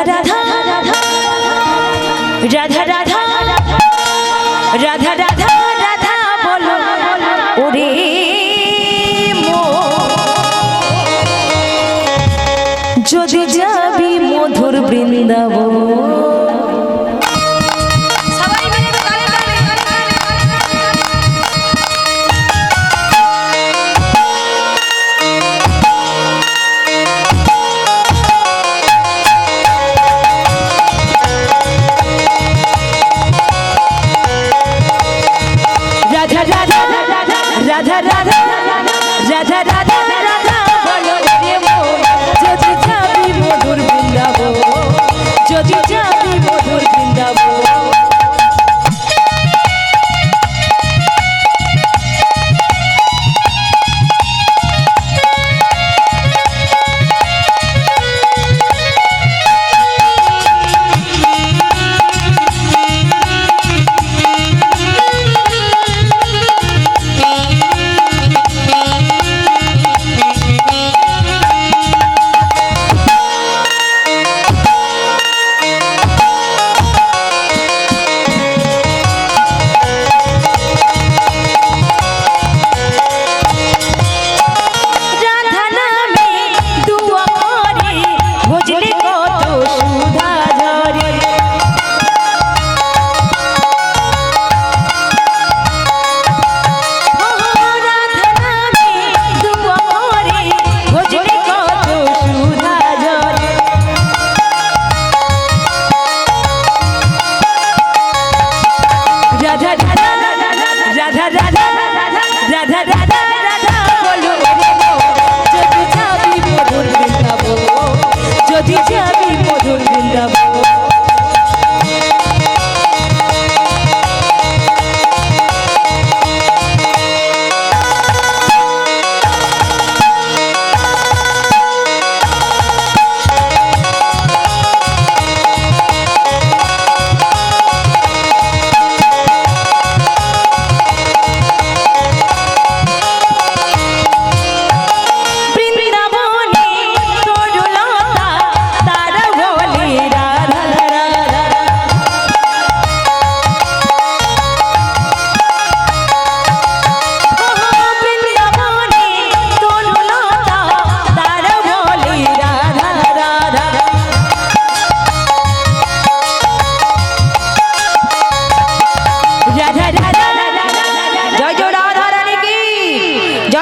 রাধা রাধা রাধা যদি যাবি মধুর Vrindavan Radha Radha Radha Radha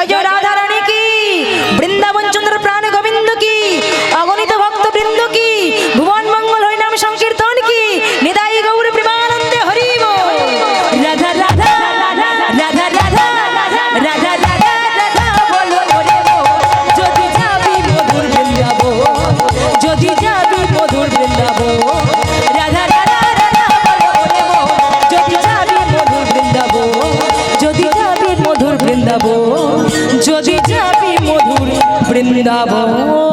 llorar. Tá dava um